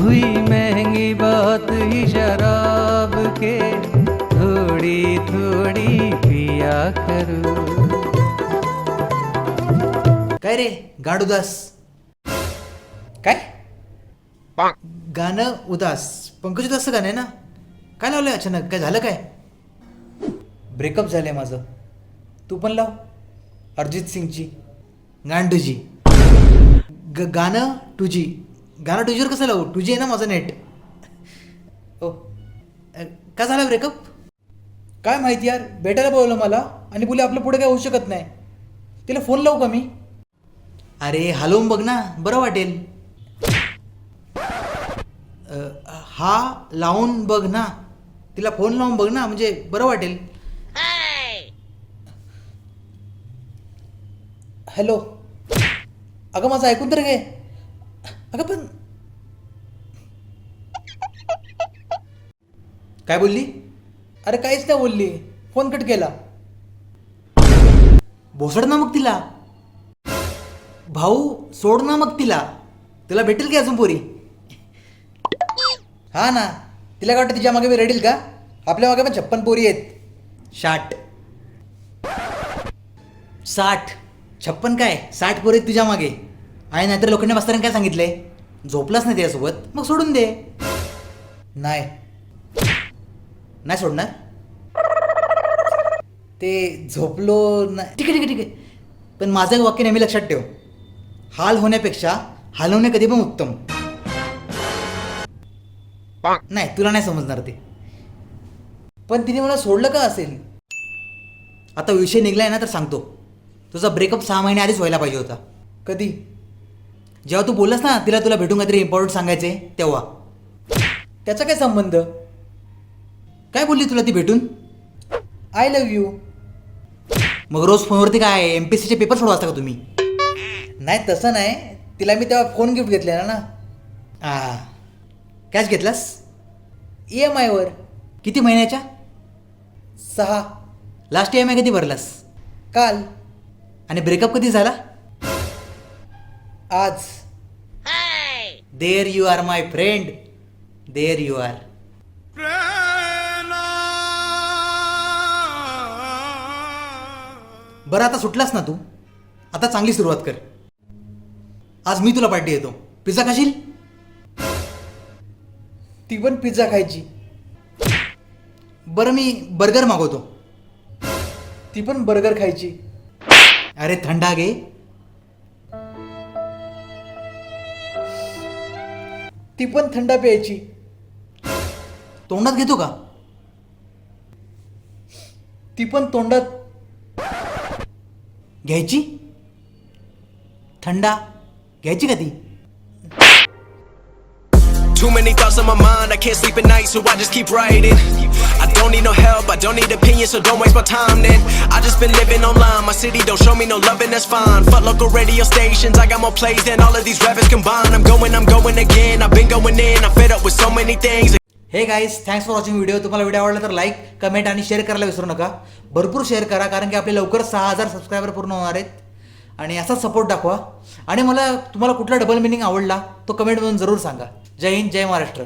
हुई महंगी बात ही शराब के। थोड़ी थोड़ी पिया करो। काय रे गाडुदास? काय? गाणं उदास. पंकज उदासचं गाणं आहे ना? काय लावलंय अचानक? काय झालं काय? ब्रेकअप झालंय माझं. तू पण लाव. अरिजित सिंगची गांडूजी. ग गाणं टू जी गाणं टू जीवर कसं लावू? टू जी आहे ना माझं नेट ओ काय का झाला ब्रेकअप काय माहिती यार भेटायला बोलवलं मला आणि बोले आपलं पुढे काय होऊ शकत नाही. तिला फोन लावू का मी? अरे हलवून बघ ना बरं वाटेल. अ, हा लावून बघ ना. तिला फोन लावून बघ ना म्हणजे बरं वाटेल. हॅलो अगं माझं ऐकून तर घे. अगं पण काय बोलली? अरे काहीच नाही बोलली. फोन कट केला. भोसड ना मग तिला. भाऊ सोड ना मग तिला. तुला भेटेल की अजून पोरी? हा ना. तिला काय वाटतं तिच्यामागे मी रडील का? आपल्या मागे पण छप्पन पोरी आहेत. साठ. साठ. छप्पन काय? साठ पोरी आहेत तुझ्या मागे. आहे नाहीतर लोकांनी बसताना काय सांगितलंय झोपलाच नाही त्याच्यासोबत मग सोडून दे. नाही. नाही सोडणार? ते झोपलो नाही. ठीक आहे ठीक आहे ठीक आहे. पण माझं एक वाक्य नेहमी लक्षात ठेव. हाल होण्यापेक्षा हलवणे कधी पण उत्तम. नाही तुला नाही समजणार ते. पण तिने मला सोडलं का असेल? आता विषय निघलाय ना तर सांगतो. तुझा ब्रेकअप सहा महिने आधीच व्हायला पाहिजे होता. कधी? जेव्हा तू बोललास ना तिला तुला भेटून काहीतरी इम्पॉर्टंट सांगायचे तेव्हा. त्याचा काय संबंध? काय बोलली तुला ती भेटून? आय लव्ह यू मग रोज फोनवरती काय एम पी सीचे पेपर सोडवा असता का तुम्ही? नाही तसं नाही. तिला मी तेव्हा फोन गिफ्ट घेतलेला ना. हां कॅश घेतलास? ई एम आयवर किती महिन्याच्या? सहा. लास्ट ई एम आय कधी भरलास? काल. आणि ब्रेकअप कधी झाला? आज। There you are my friend there you are बरं आता सुटलास ना तू? आता चांगली सुरुवात कर. आज मी तुला पार्टी येतो पिझ्झा खाशील? ती पण पिझ्झा खायची. बरं मी बर्गर मागवतो. ती पण बर्गर खायची. अरे थंडा घे ती पण थंडा प्यायची तोंडात घेतो का ती पण तोंडात घ्यायची थंडा घ्यायची का ती Too many thoughts on my mind, I can't sleep at night, so I just keep writing. I don't need opinions, so don't waste my time then. I just been living online, my city don't show me no loving, that's fine. Fuck local radio stations, I got more plays than all of these rappers combined. I'm going, I'm going again, I've been going in, I'm fed up with so many things. हे guys thanks for watching video तुम्हाला video आवडला तर like comment आणि share करायला विसरू नका भरपूर share करा कारण की आपले लवकर सहा हजार सबस्क्रायबर पूर्ण होणार आहेत आणि असाच सपोर्ट दाखवा आणि मला तुम्हाला कुठला डबल मिनिंग आवडला तो कमेंटमधून जरूर सांगा जय हिंद जय महाराष्ट्र